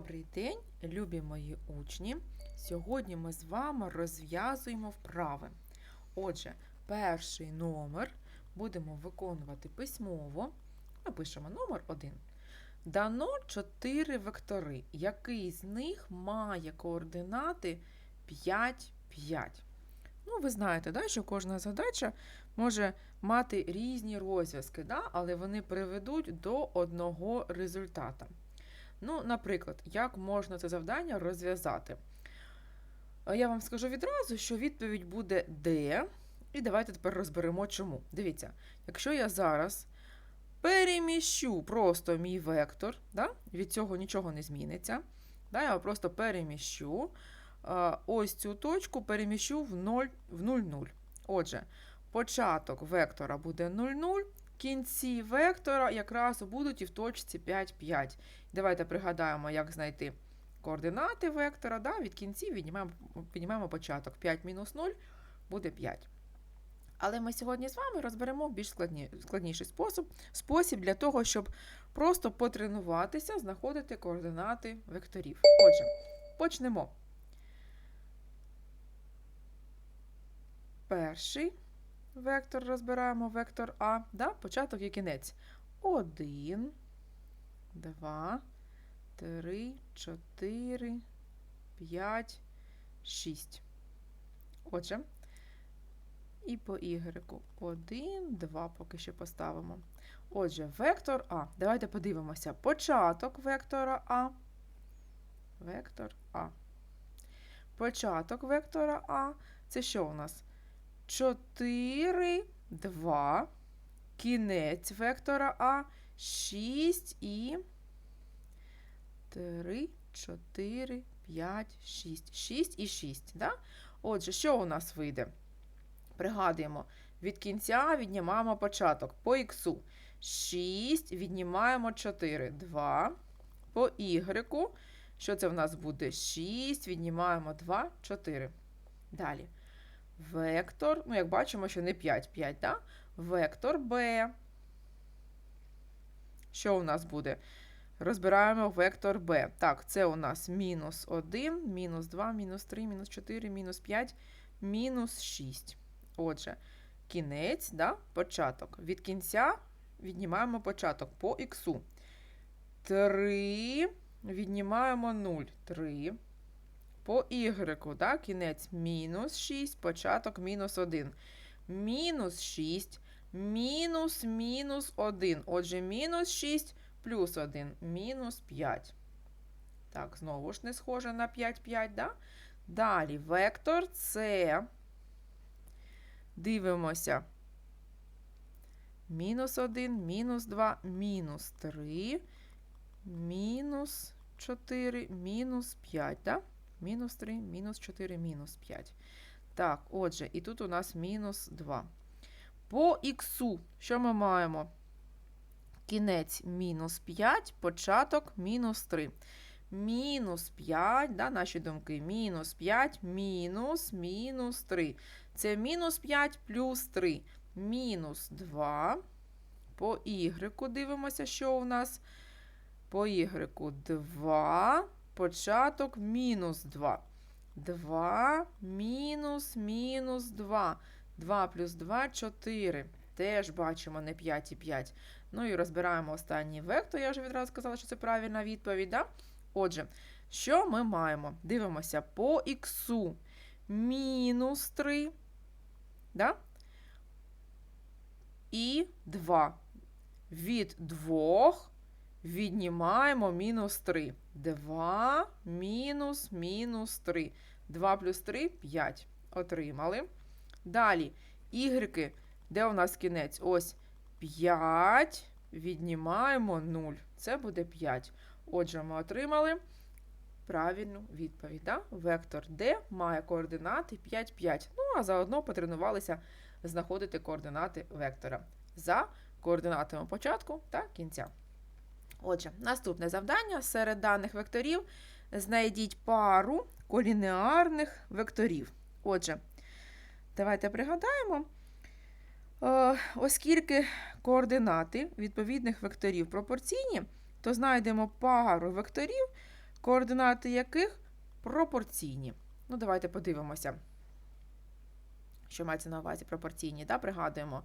Добрий день, любі мої учні! Сьогодні ми з вами розв'язуємо вправи. Отже, перший номер будемо виконувати письмово. Ми пишемо номер 1. Дано 4 вектори. Який з них має координати 5, 5? Ну, ви знаєте, да, що кожна задача може мати різні розв'язки, да, але вони приведуть до одного результата. Ну, наприклад, як можна це завдання розв'язати? Е, Я вам скажу відразу, що відповідь буде Д. І давайте тепер розберемо чому. Дивіться, якщо я зараз переміщу просто мій вектор, да, від цього нічого не зміниться. Да, я просто переміщу. е, Ось цю точку переміщу в 0, в 0, 0. Отже, початок вектора буде 0, 0, кінці вектора якраз будуть і в точці 5, 5. Давайте пригадаємо, як знайти координати вектора. Да? Від кінців віднімаємо, віднімаємо початок. 5 мінус 0 буде 5. Але ми сьогодні з вами розберемо більш складні, складніший спосіб, спосіб для того, щоб просто потренуватися, знаходити координати векторів. Отже, почнемо. Перший вектор розбираємо вектор А, да? початок і кінець. 1, 2, 3, 4, 5, 6. Отже, і по Y 1, 2 поки що поставимо. Отже, вектор А. Давайте подивимося. Початок вектора А. Вектор А. Початок вектора А. Це що у нас? 4, 2. Кінець вектора А. 6 і 3, 4, 5, 6. 6 і 6. Да? Отже, що у нас вийде? Пригадуємо, від кінця віднімаємо початок по х. 6 віднімаємо 4. 2. По y. Що це в нас буде? 6, віднімаємо 2, 4. Далі. Вектор, ну, як бачимо, що не 5, 5, да? Вектор b. Що у нас буде? Розбираємо вектор b. Так, це у нас мінус 1, мінус 2, мінус 3, мінус 4, мінус 5, мінус 6. Отже, кінець, да, початок. Від кінця віднімаємо початок по х. 3 віднімаємо 0. 3. По y, да, кінець мінус 6, початок мінус 1. Мінус 6, мінус мінус 1. Отже, мінус 6 плюс 1, мінус 5. Так, знову ж не схоже на 5, 5, да? Далі вектор С. Дивимося. Мінус 1, мінус 2, мінус 3, мінус 4, мінус 5, да? Мінус 3, мінус 4, мінус 5. Так, отже, і тут у нас мінус 2. По х, що ми маємо? Кінець мінус 5, початок мінус 3. Мінус 5, да, наші думки, мінус 5, мінус, мінус 3. Це мінус 5 плюс 3. Мінус 2. По y дивимося, що у нас. По y 2, початок мінус 2. 2, мінус, мінус 2. 2 плюс 2 4. Теж бачимо не 5 і 5. Ну і розбираємо останній вектор. Я вже відразу сказала, що це правильна відповідь. Да? Отже, що ми маємо? Дивимося по х мінус 3. Да? І 2. Від 2 віднімаємо мінус 3. 2 мінус мінус 3. 2 плюс 3 5. Отримали. Далі, ігреки, де у нас кінець? Ось 5. Віднімаємо 0. Це буде 5. Отже, ми отримали правильну відповідь. Да? Вектор D має координати 5, 5. Ну, а заодно потренувалися знаходити координати вектора за координатами початку та кінця. Отже, наступне завдання серед даних векторів знайдіть пару колінеарних векторів. Отже, давайте пригадаємо, е, оскільки координати відповідних векторів пропорційні, то знайдемо пару векторів, координати яких пропорційні. Ну, давайте подивимося, що мається на увазі пропорційні. Да? Пригадуємо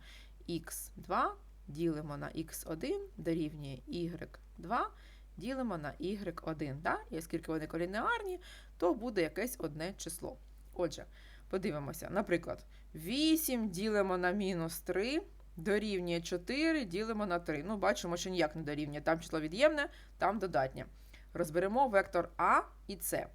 х2 ділимо на х1 дорівнює y2 ділимо на y1. Да? І оскільки вони колінеарні, то буде якесь одне число. Отже, подивимося, наприклад, 8 ділимо на мінус 3 дорівнює 4 ділимо на 3. Ну, бачимо, що ніяк не дорівнює. Там число від'ємне, там додатнє. Розберемо вектор А і С.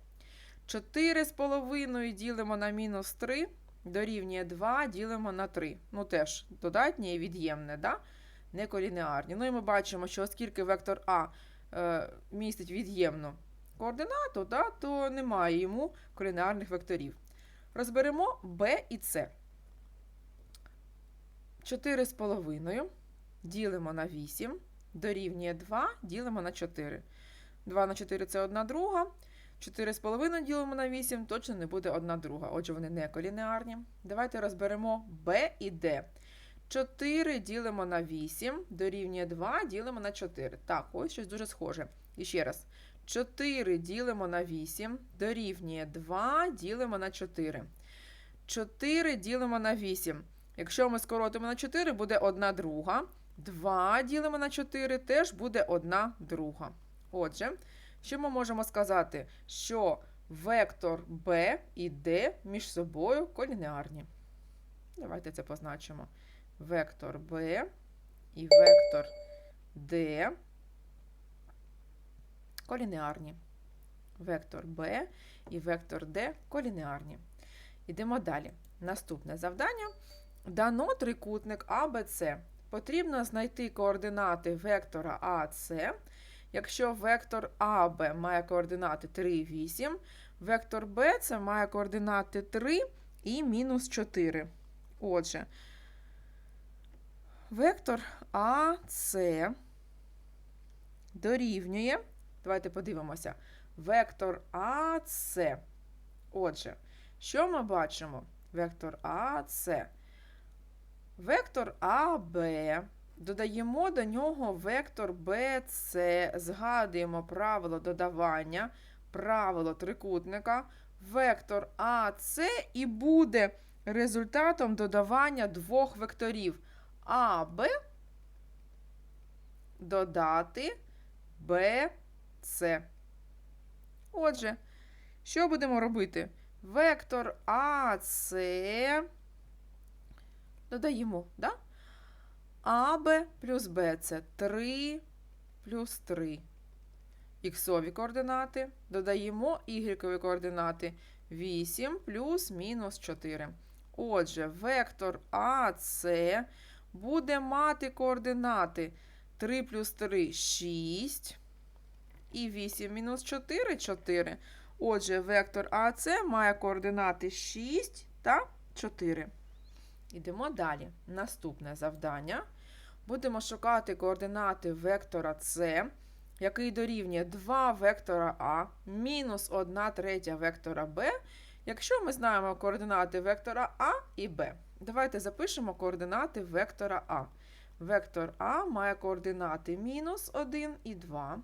4 з половиною ділимо на мінус 3 дорівнює 2 ділимо на 3. Ну, теж додатнє і від'ємне, да? Не колінеарні. Ну і ми бачимо, що оскільки вектор А е, містить від'ємну координату, да, то немає йому колінеарних векторів. Розберемо Б і С. 4 з половиною ділимо на 8, дорівнює 2, ділимо на 4. 2 на 4 це 1 друга. 4 з половиною ділимо на 8, точно не буде 1 друга. Отже, вони не колінеарні. Давайте розберемо Б і Д. 4 ділимо на 8, дорівнює 2, ділимо на 4. Так, ось щось дуже схоже. І ще раз. 4 ділимо на 8, дорівнює 2, ділимо на 4. 4 ділимо на 8. Якщо ми скоротимо на 4, буде 1 друга. 2 ділимо на 4, теж буде 1 друга. Отже, що ми можемо сказати? Що вектор b і d між собою колінеарні. Давайте це позначимо. Вектор b і вектор d колінеарні. Вектор b і вектор d колінеарні. Йдемо далі. Наступне завдання. Дано трикутник ABC. Потрібно знайти координати вектора АС. Якщо вектор АБ має координати 3, 8, вектор Б це має координати 3 і мінус 4. Отже, вектор АС дорівнює. Давайте подивимося. Вектор АС. Отже, що ми бачимо? Вектор АС. Вектор АБ. Додаємо до нього вектор BC, згадуємо правило додавання, правило трикутника, вектор АС і буде результатом додавання двох векторів АБ додати BC. Отже, що будемо робити? Вектор АС додаємо, да? АБ плюс Б це 3 плюс 3. Іксові координати. Додаємо ігрекові координати 8 плюс мінус 4. Отже, вектор АС буде мати координати 3 плюс 3 6. І 8 мінус 4 4. Отже, вектор АС має координати 6 та 4. Йдемо далі. Наступне завдання. Будемо шукати координати вектора С, який дорівнює 2 вектора А мінус 1 третя вектора Б, якщо ми знаємо координати вектора А і Б. Давайте запишемо координати вектора А. Вектор А має координати мінус 1 і 2.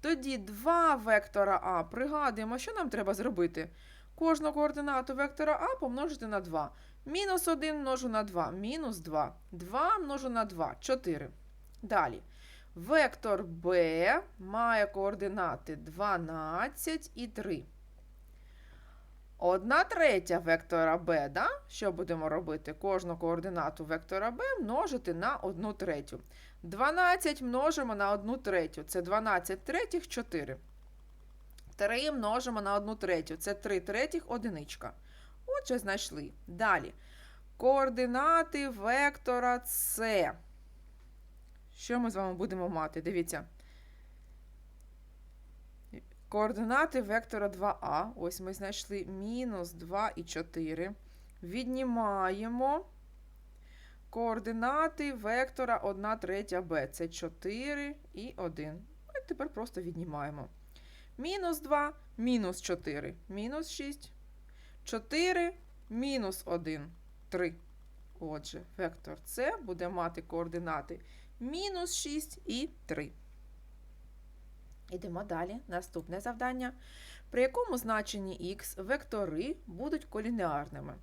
Тоді 2 вектора А пригадуємо, що нам треба зробити. Кожну координату вектора А помножити на 2. Мінус 1 множу на 2, мінус 2. 2 множу на 2, 4. Далі. Вектор b має координати 12 і 3. Одна третя вектора b, да? що будемо робити? Кожну координату вектора b множити на 1 третю. 12 множимо на 1 третю. Це 12 третіх 4. 3 множимо на 1 третю. Це 3 третіх одиничка. Отже, знайшли. Далі. Координати вектора С. Що ми з вами будемо мати? Дивіться. Координати вектора 2а. Ось ми знайшли мінус 2 і 4. Віднімаємо координати вектора 1 третя b. Це 4 і 1. І тепер просто віднімаємо. Мінус 2, мінус 4, мінус 6. 4 мінус 1, 3. Отже, вектор С буде мати координати мінус 6 і 3. Ідемо далі. Наступне завдання. При якому значенні х вектори будуть колінеарними?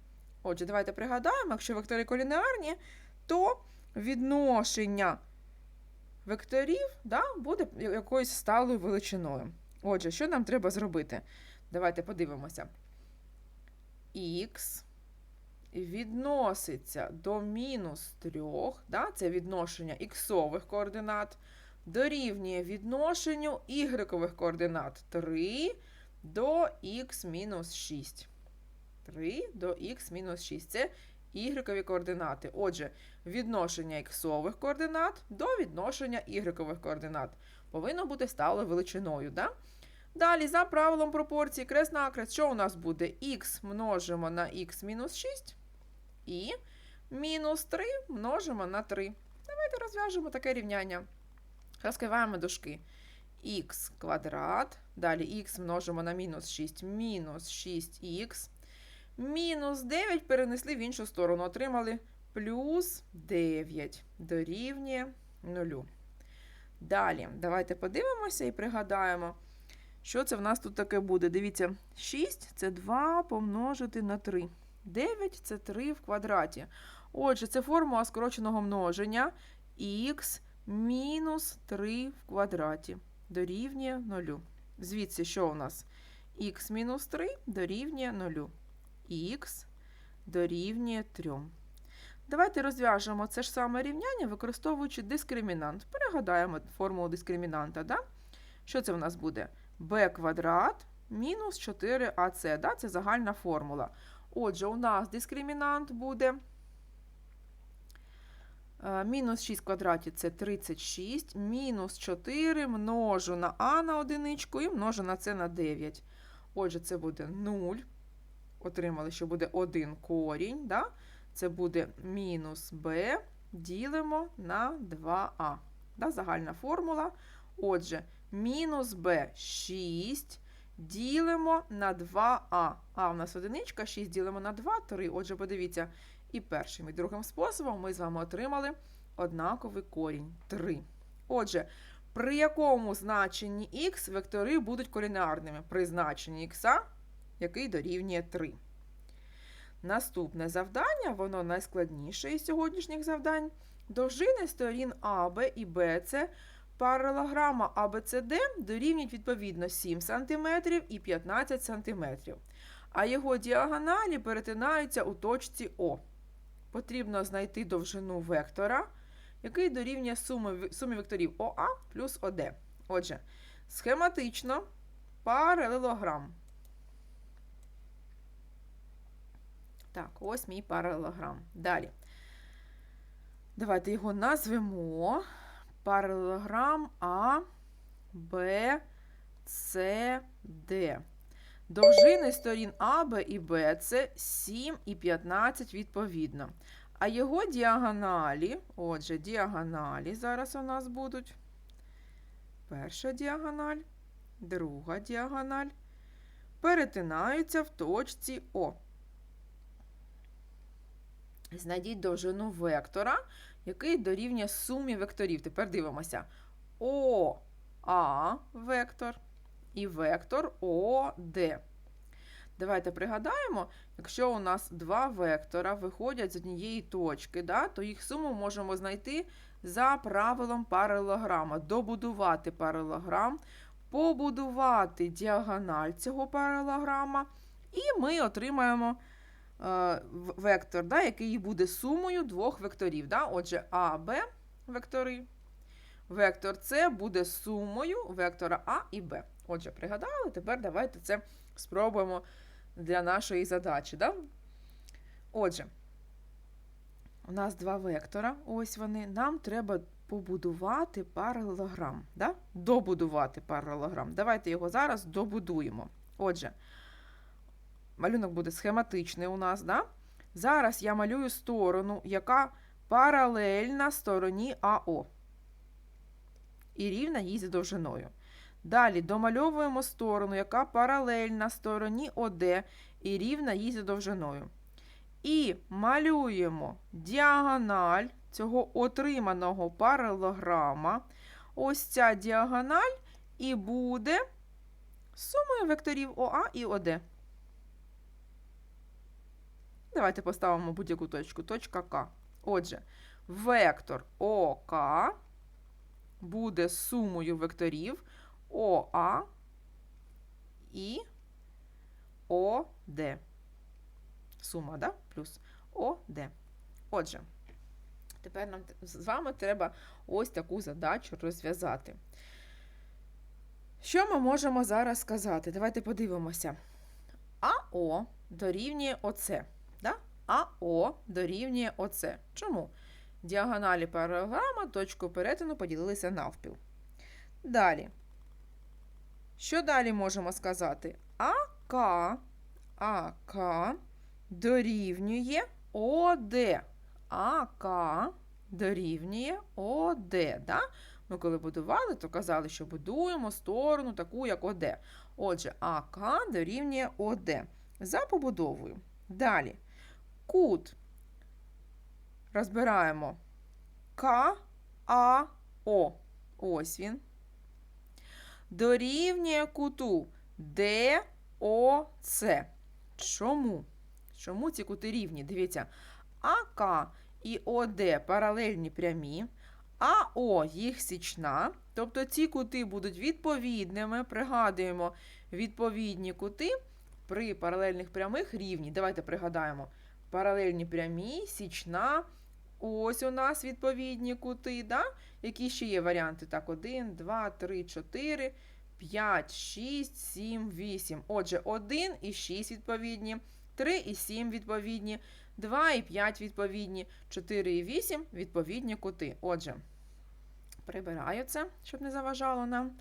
Отже, давайте пригадаємо, якщо вектори колінеарні, то відношення векторів да, буде якоюсь сталою величиною. Отже, що нам треба зробити? Давайте подивимося. Х відноситься до мінус 3, да, це відношення іксових координат, дорівнює відношенню ігрекових координат 3 до х мінус 6. 3 до х мінус 6. Це ігрекові координати. Отже, відношення іксових координат до відношення ігрекових координат повинно бути сталою величиною. Да? Далі, за правилом пропорції, крест-накрест, що у нас буде? х множимо на х мінус 6 і мінус 3 множимо на 3. Давайте розв'яжемо таке рівняння. Розкриваємо дужки. х квадрат, далі х множимо на мінус 6, мінус 6х. Мінус 9 перенесли в іншу сторону, отримали плюс 9 дорівнює 0. Далі, давайте подивимося і пригадаємо, що це в нас тут таке буде. Дивіться, 6 це 2 помножити на 3. 9 це 3 в квадраті. Отже, це формула скороченого множення х мінус 3 в квадраті дорівнює 0. Звідси, що у нас? х мінус 3 дорівнює 0. х дорівнює 3. Давайте розв'яжемо це ж саме рівняння, використовуючи дискримінант. Перегадаємо формулу дискримінанта. Да? Що це в нас буде? b квадрат мінус 4ac. Да? Це загальна формула. Отже, у нас дискримінант буде мінус 6 в квадраті це 36, мінус 4 множу на а на одиничку і множу на це на 9. Отже, це буде 0. Отримали, що буде 1 корінь. Да? Це буде мінус b ділимо на 2а. Да? Загальна формула. Отже, мінус b 6 ділимо на 2а. А у нас одиничка, 6 ділимо на 2, 3. Отже, подивіться, і першим, і другим способом ми з вами отримали однаковий корінь 3. Отже, при якому значенні х вектори будуть колінеарними? При значенні х, який дорівнює 3. Наступне завдання, воно найскладніше із сьогоднішніх завдань. Довжини сторін АБ і БЦ паралограма ABCD дорівнюють відповідно 7 см і 15 см, а його діагоналі перетинаються у точці О. Потрібно знайти довжину вектора, який дорівнює сумі, сумі векторів ОА плюс ОД. Отже, схематично паралелограм. Так, ось мій паралелограм. Далі. Давайте його назвемо паралелограм А, Б, С, Д. Довжини сторін А, Б і Б це 7 і 15 відповідно. А його діагоналі, отже, діагоналі зараз у нас будуть. Перша діагональ, друга діагональ. Перетинаються в точці О. Знайдіть довжину вектора, який дорівнює сумі векторів. Тепер дивимося. ОА вектор і вектор ОД. Давайте пригадаємо, якщо у нас два вектора виходять з однієї точки, да, то їх суму можемо знайти за правилом паралелограма. Добудувати паралелограм, побудувати діагональ цього паралелограма, і ми отримаємо е, вектор, да, який буде сумою двох векторів. Да? Отже, А, Б вектори. Вектор С буде сумою вектора А і Б. Отже, пригадали, тепер давайте це спробуємо для нашої задачі. Да? Отже, у нас два вектора, ось вони. Нам треба побудувати паралелограм. Да? Добудувати паралелограм. Давайте його зараз добудуємо. Отже, малюнок буде схематичний у нас. Да? Зараз я малюю сторону, яка паралельна стороні АО. І рівна їй за довжиною. Далі домальовуємо сторону, яка паралельна стороні ОД і рівна їй за довжиною. І малюємо діагональ цього отриманого паралелограма. Ось ця діагональ і буде сумою векторів ОА і ОД. Давайте поставимо будь-яку точку. Точка К. Отже, вектор ОК буде сумою векторів ОА і ОД. Сума, да? Плюс ОД. Отже, тепер нам з вами треба ось таку задачу розв'язати. Що ми можемо зараз сказати? Давайте подивимося. АО дорівнює ОЦ. Да? АО дорівнює ОЦ. Чому? Діагоналі паралограма точку перетину поділилися навпіл. Далі. Що далі можемо сказати? АК, АК дорівнює ОД. АК дорівнює ОД. Да? Ми коли будували, то казали, що будуємо сторону таку, як ОД. Отже, АК дорівнює ОД. За побудовою. Далі. Кут. Розбираємо. КАО. Ось він. Дорівнює куту ДОЦ. Чому? Чому ці кути рівні? Дивіться, АК і ОД паралельні прямі, АО їх січна. Тобто ці кути будуть відповідними. Пригадуємо, відповідні кути при паралельних прямих рівні. Давайте пригадаємо. Паралельні прямі, січна. Ось у нас відповідні кути. Да? Які ще є варіанти? Так, 1, 2, 3, 4, 5, 6, 7, 8. Отже, 1 і 6 відповідні, 3 і 7 відповідні, 2 і 5 відповідні, 4 і 8 відповідні кути. Отже, прибираю це, щоб не заважало нам.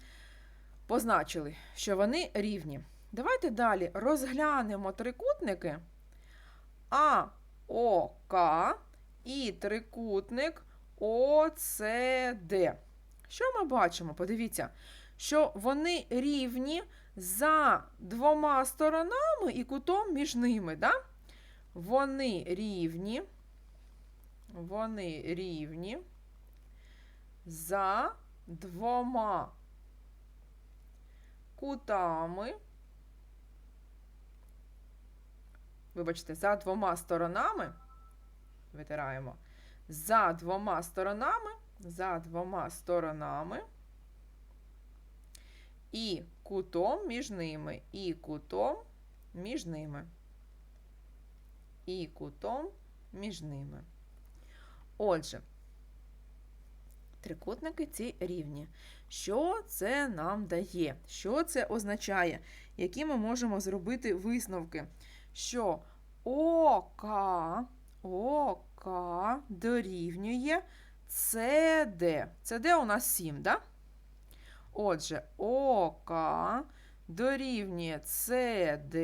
Позначили, що вони рівні. Давайте далі розглянемо трикутники АОК і трикутник ОЦД. Що ми бачимо? Подивіться, що вони рівні за двома сторонами і кутом між ними. Да? Вони рівні. Вони рівні за двома кутами. Вибачте, за двома сторонами. Витираємо. За двома сторонами. За двома сторонами. І кутом між ними. І кутом між ними. І кутом між ними. Отже, трикутники ці рівні. Що це нам дає? Що це означає? Які ми можемо зробити висновки? Що ОК, ОК дорівнює СД. СД у нас 7, да? Отже, ОК дорівнює СД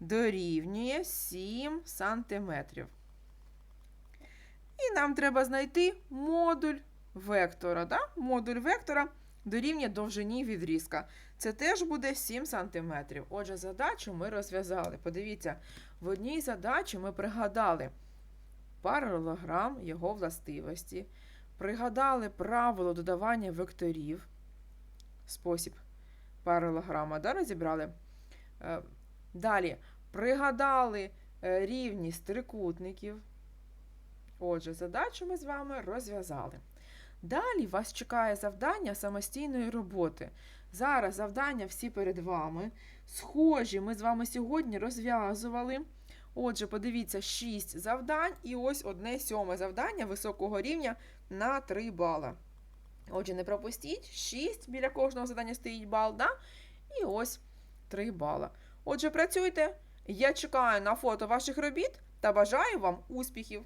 дорівнює 7 сантиметрів. І нам треба знайти модуль вектора. Да? Модуль вектора дорівнює довжині відрізка. Це теж буде 7 см. Отже, задачу ми розв'язали. Подивіться, в одній задачі ми пригадали паралелограм, його властивості, пригадали правило додавання векторів, спосіб паралелограма, да, розібрали. Е, Далі пригадали е, рівність трикутників. Отже, задачу ми з вами розв'язали. Далі вас чекає завдання самостійної роботи. Зараз завдання всі перед вами. Схожі ми з вами сьогодні розв'язували. Отже, подивіться, 6 завдань і ось одне сьоме завдання високого рівня на 3 бала. Отже, не пропустіть, 6 біля кожного завдання стоїть бал, да? і ось 3 бала. Отже, працюйте. Я чекаю на фото ваших робіт та бажаю вам успіхів!